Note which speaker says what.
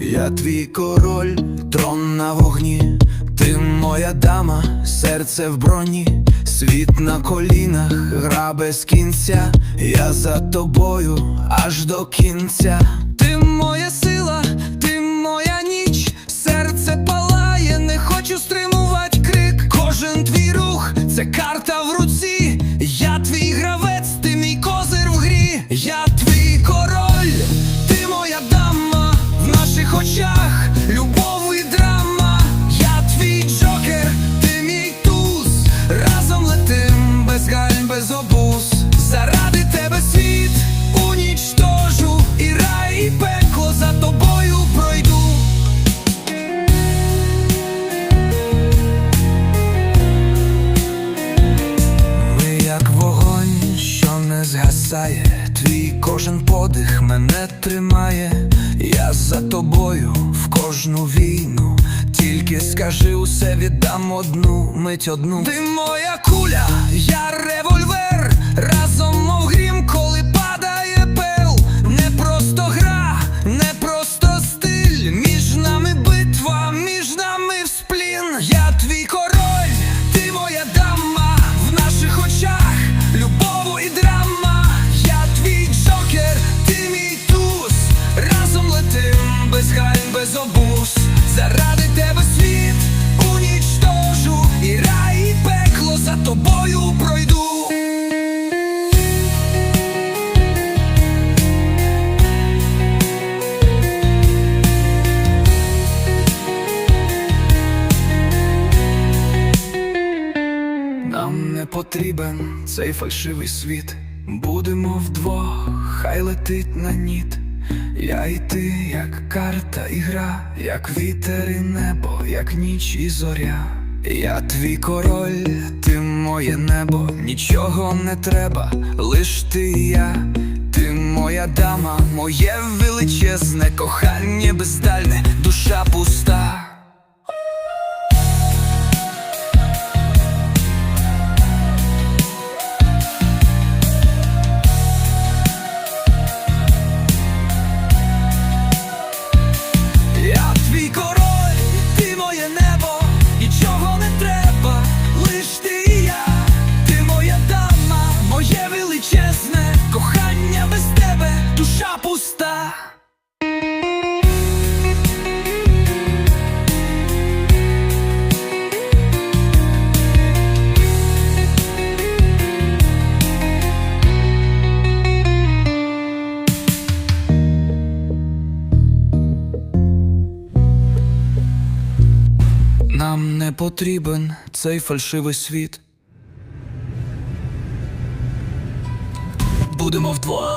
Speaker 1: Я твій король, трон на вогні, ти моя дама, серце в броні, світ на колінах, гра без кінця, я за тобою аж до кінця. Ти моя сила, ти моя ніч, серце палає, не хочу стримувати крик. Кожен твій рух це карта в руці. Згасає, твій кожен подих мене тримає, я за тобою в кожну війну, тільки скажи усе віддам одну мить одну. Ти моя куля, я револьвер, без гальм, без обуз. Заради тебе світ унічтожу, і рай, і пекло за тобою пройду. Нам не потрібен цей фальшивий світ. Будемо вдвох, хай летить на ніт. Я і ти, як карта і гра, як вітер і небо, як ніч і зоря. Я твій король, ти моє небо, нічого не треба, лиш ти і я. Ти моя дама, моє величезне кохання бездальне, душа пуста. Нам не потрібен цей фальшивий світ. Будемо вдвох.